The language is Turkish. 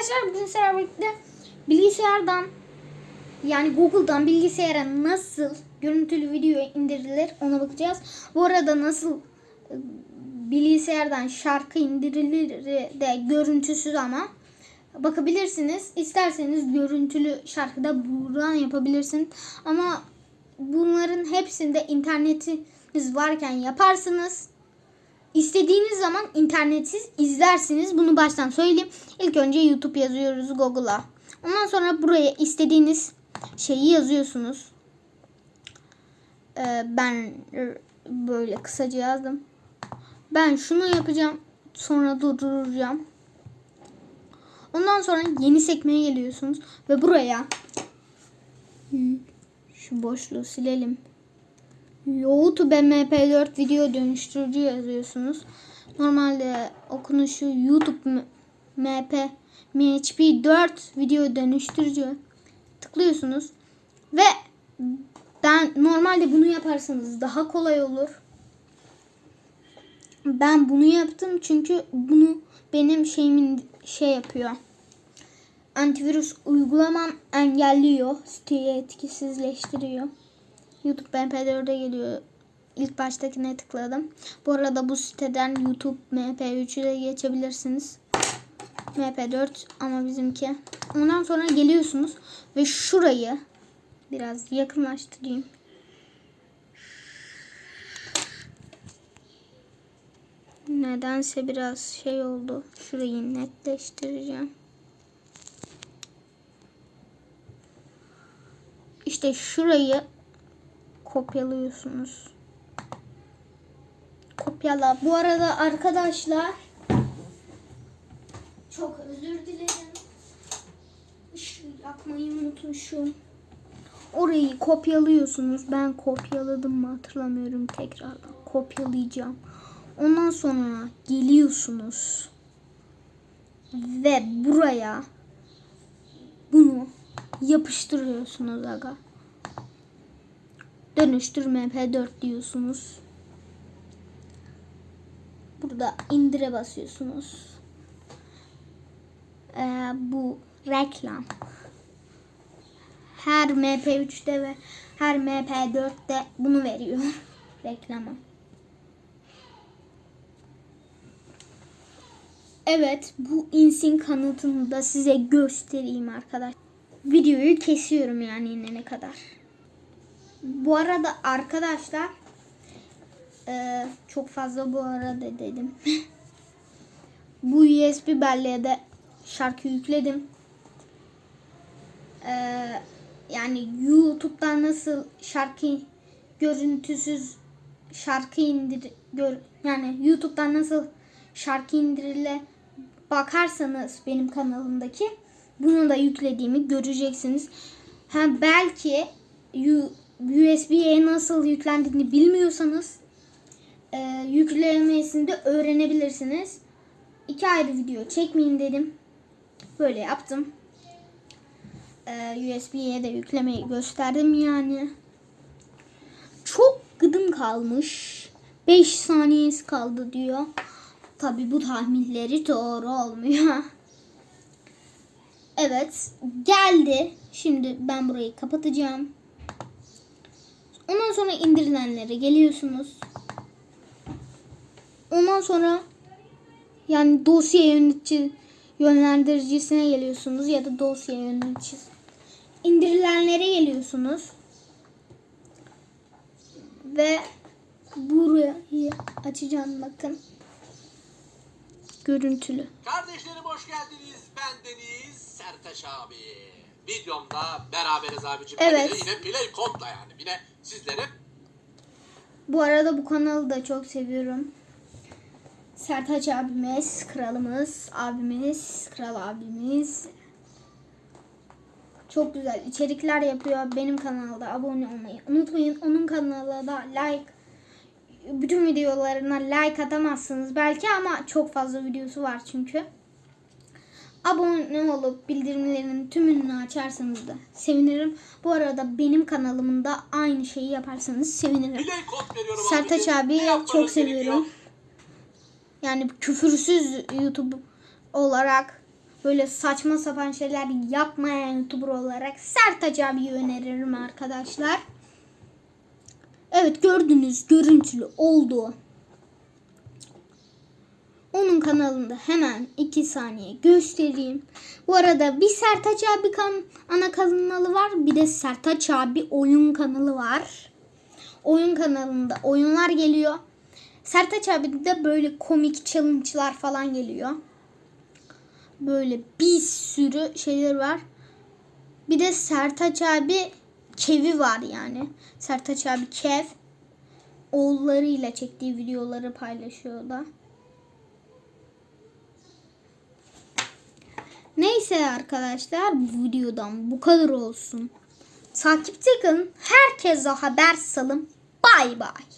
Arkadaşlar bugün sizlerle birlikte bilgisayardan yani Google'dan bilgisayara nasıl görüntülü video indirilir ona bakacağız. Bu arada nasıl e, bilgisayardan şarkı indirilir de görüntüsüz ama bakabilirsiniz. İsterseniz görüntülü şarkıda buradan yapabilirsiniz. Ama bunların hepsinde internetiniz varken yaparsınız. İstediğiniz zaman internetsiz izlersiniz. Bunu baştan söyleyeyim. İlk önce YouTube yazıyoruz Google'a. Ondan sonra buraya istediğiniz şeyi yazıyorsunuz. Ee, ben böyle kısaca yazdım. Ben şunu yapacağım. Sonra durduracağım. Ondan sonra yeni sekmeye geliyorsunuz. Ve buraya şu boşluğu silelim. YouTube MP4 video dönüştürücü yazıyorsunuz. Normalde okunuşu YouTube MP MHP4 video dönüştürücü tıklıyorsunuz ve ben normalde bunu yaparsanız daha kolay olur. Ben bunu yaptım çünkü bunu benim şeyimin şey yapıyor. Antivirüs uygulamam engelliyor, siteyi etkisizleştiriyor. YouTube MP4'e geliyor. İlk baştakine tıkladım. Bu arada bu siteden YouTube MP3'ü de geçebilirsiniz. MP4 ama bizimki. Ondan sonra geliyorsunuz ve şurayı biraz yakınlaştırayım. Nedense biraz şey oldu. Şurayı netleştireceğim. İşte şurayı kopyalıyorsunuz. Kopyala. Bu arada arkadaşlar çok özür dilerim. Işığı yakmayı unutmuşum. Orayı kopyalıyorsunuz. Ben kopyaladım mı hatırlamıyorum tekrardan. Kopyalayacağım. Ondan sonra geliyorsunuz. Ve buraya bunu yapıştırıyorsunuz aga dönüştürme MP4 diyorsunuz. Burada indire basıyorsunuz. Ee, bu reklam. Her MP3'te ve her MP4'te bunu veriyor reklama. Evet bu insin kanıtını da size göstereyim arkadaş. Videoyu kesiyorum yani inene kadar. Bu arada arkadaşlar e, çok fazla bu arada dedim. bu USB belleğe de şarkı yükledim. E, yani YouTube'dan nasıl şarkı görüntüsüz şarkı indir gör, yani YouTube'dan nasıl şarkı indirile bakarsanız benim kanalımdaki bunu da yüklediğimi göreceksiniz. Ha belki USB'ye nasıl yüklendiğini bilmiyorsanız e, yüklemesini de öğrenebilirsiniz. İki ayrı video çekmeyeyim dedim. Böyle yaptım. E, USB'ye de yüklemeyi gösterdim yani. Çok gıdım kalmış. 5 saniyesi kaldı diyor. Tabi bu tahminleri doğru olmuyor. Evet geldi. Şimdi ben burayı kapatacağım. Ondan sonra indirilenlere geliyorsunuz. Ondan sonra yani dosya yönetici yönlendiricisine geliyorsunuz ya da dosya yöneticisi. İndirilenlere geliyorsunuz. Ve burayı açacağım bakın. Görüntülü. Kardeşlerim hoş geldiniz. Ben Deniz Sertaç abi. Videomda beraberiz abicim. Evet. Yine, yine play kodla yani. Yine sizlere Bu arada bu kanalı da çok seviyorum. Sertaç abimiz, kralımız, abimiz, kral abimiz. Çok güzel içerikler yapıyor. Benim kanalda abone olmayı unutmayın. Onun kanalına da like bütün videolarına like atamazsınız belki ama çok fazla videosu var çünkü. Abone olup bildirimlerinin tümünü açarsanız da sevinirim. Bu arada benim kanalımda aynı şeyi yaparsanız sevinirim. Sertaç abi çok seviyorum. Yani küfürsüz YouTube olarak böyle saçma sapan şeyler yapmayan YouTuber olarak Sertaç abiyi öneririm arkadaşlar. Evet gördünüz görüntülü oldu. Onun kanalında hemen 2 saniye göstereyim. Bu arada bir Sertaç abi kan ana kanalı var. Bir de Sertaç abi oyun kanalı var. Oyun kanalında oyunlar geliyor. Sertaç abi de böyle komik challenge'lar falan geliyor. Böyle bir sürü şeyler var. Bir de Sertaç abi Kevi var yani. Sertaç abi Kev. Oğullarıyla çektiği videoları paylaşıyor da. Neyse arkadaşlar bu videodan bu kadar olsun. Takipte kalın. Herkese haber salın. Bay bay.